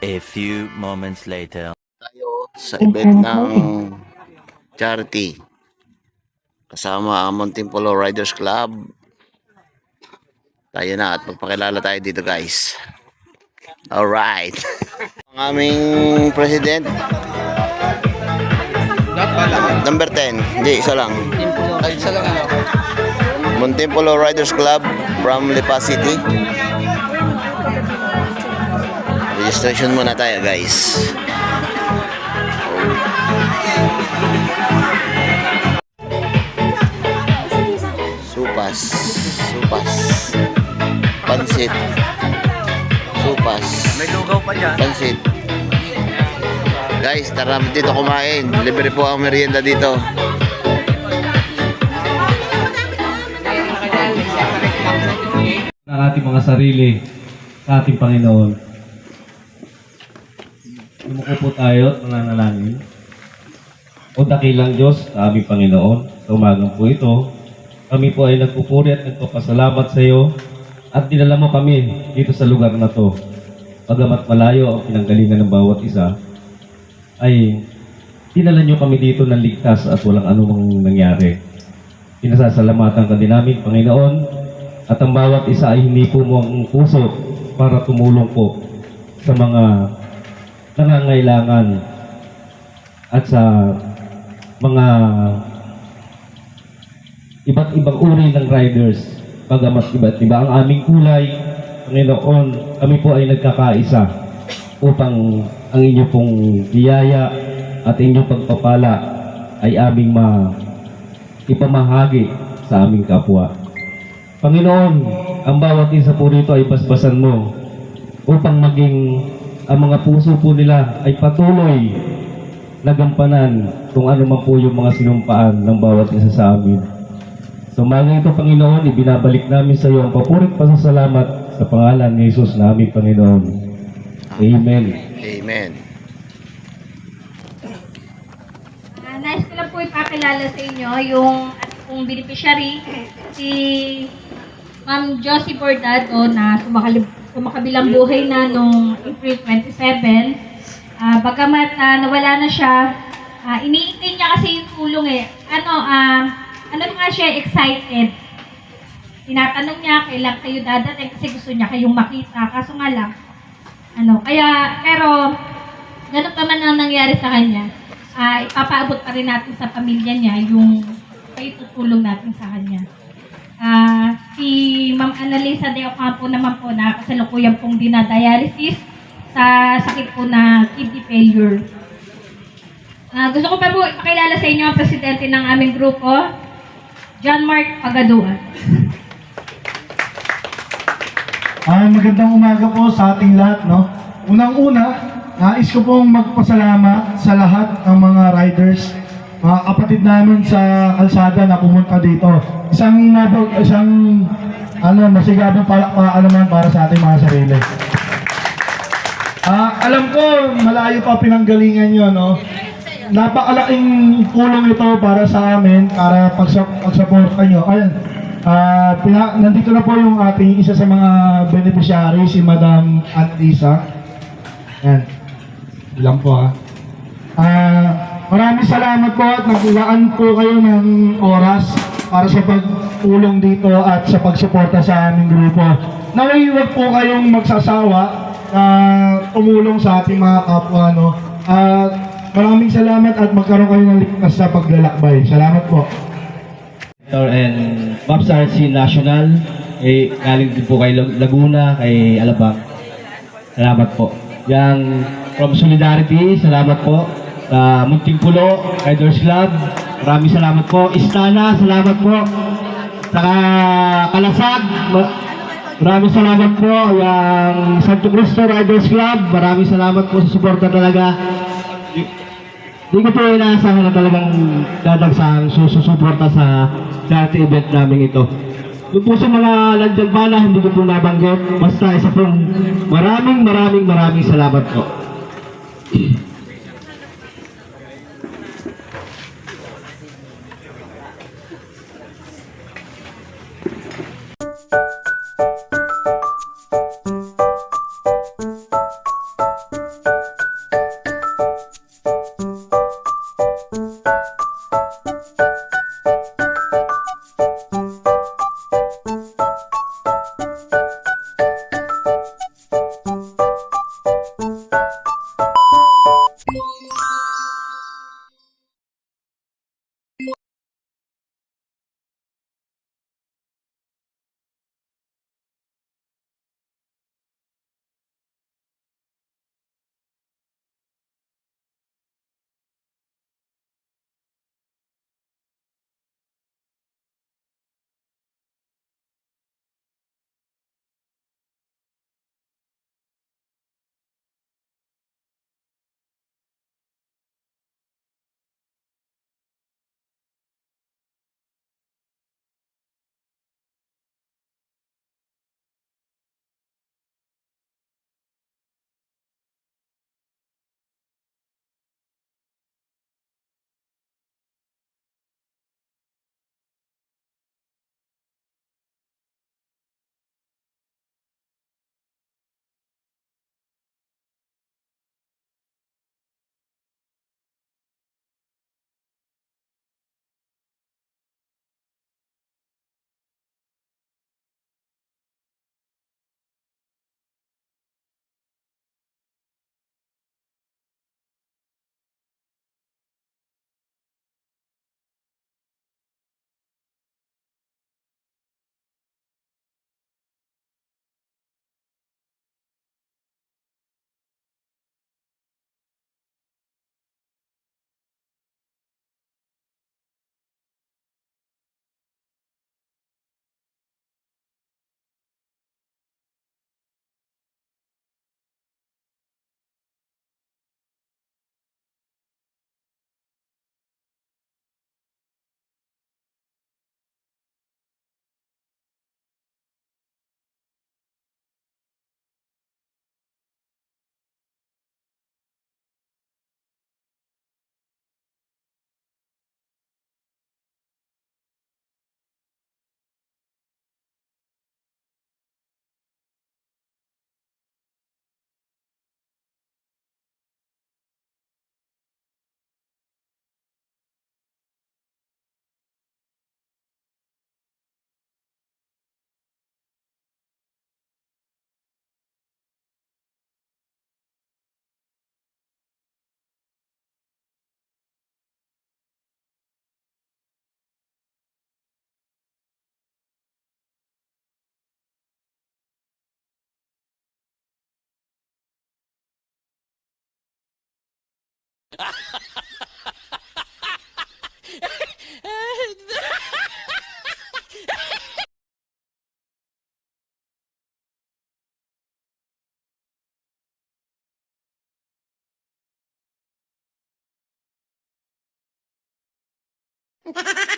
A few moments later. tayo sa event ng charity. Kasama ang Montimpolo Riders Club. Tayo na at magpakilala tayo dito guys. Alright ang aming president. Number 10 hindi isa lang. Ay, isa lang ano. Montimpolo Riders Club from Lipa City registration muna tayo guys Supas. Supas. Pansit. Supas. May lugaw pa dyan. Pansit. Guys, tara dito kumain. Libre po ang merienda dito. ng ating mga sarili sa ating Panginoon. Lumuko po tayo at mananalangin. O dakilang Diyos aming Panginoon, sa umagang po ito, kami po ay nagpupuri at nagpapasalamat sa iyo at dinala kami dito sa lugar na to. Pagamat malayo ang pinanggalingan ng bawat isa, ay dinala niyo kami dito ng ligtas at walang anumang nangyari. Pinasasalamatan ka din namin, Panginoon, at ang bawat isa ay hindi po mo ang puso para tumulong po sa mga nangangailangan at sa mga iba't ibang uri ng riders. Bagamat iba't iba ang aming kulay, Panginoon, kami po ay nagkakaisa upang ang inyo pong biyaya at inyong pagpapala ay aming ma ipamahagi sa aming kapwa. Panginoon, ang bawat isa po rito ay basbasan mo upang maging ang mga puso po nila ay patuloy na gampanan kung ano man po yung mga sinumpaan ng bawat isa sa amin. Sa umaga ito, Panginoon, ibinabalik namin sa iyo ang papurit pasasalamat sa pangalan ni Jesus na aming Panginoon. Amen. Amen. Ah, nais ko lang po ipakilala sa inyo yung ating pong beneficiary, si Ma'am Josie Bordado na sumakalib, sumakabilang buhay na noong April 27. Ah, bagamat ah, nawala na siya, uh, iniintay niya kasi yung tulong eh. Ano, ah, ano nga siya, excited. Tinatanong niya, kailan kayo dadating kasi gusto niya kayong makita. Kaso nga lang, ano, kaya, pero, ganun pa man ang nangyari sa kanya, ah ipapaabot pa rin natin sa pamilya niya yung paitutulong natin sa kanya. Ah, si Ma'am Annalisa de Ocampo naman po na kasalukuyan pong dinadialysis sa sakit po na kidney failure. Ah, gusto ko pa po ipakilala sa inyo ang presidente ng aming grupo, John Mark Pagadua. Ah, magandang umaga po sa ating lahat, no? Unang-una, nais ko pong magpasalamat sa lahat ng mga riders, mga kapatid namin sa kalsada na pumunta dito. Isang nabog, isang ano, masigabong palakpakan naman para sa ating mga sarili. Ah, alam ko malayo pa pinanggalingan nyo, no? Napakalaking tulong ito para sa amin, para pagsuporta nyo. Ayan, ah, pina- nandito na po yung ating isa sa mga beneficiary, si Madam Anlisa. Ayan, ilang po ha. Ah, maraming salamat po at naglaan po kayo ng oras para sa pagtulong dito at sa pagsuporta sa aming grupo. Naway po kayong magsasawa na tumulong sa ating mga kapwa. No? At maraming salamat at magkaroon kayo ng ligtas sa paglalakbay. Salamat po. Director and Pops RC National. Eh, galing din po kay Lag- Laguna, kay Alabang. Salamat po. Yang from Solidarity, salamat po. Sa Muntingpulo, Riders Club, maraming salamat po. Istana, salamat po. Sa Kalasag, ma- maraming salamat po. Yang Santo Cristo Riders Club, maraming salamat po sa suporta talaga. Hindi ko po inaasahan na talagang dadagsahan sususuporta sa charity event namin ito. Yung po sa mga landyan pala, hindi ko po nabanggit. Basta isa pong maraming maraming maraming salamat po. Ha ha ha!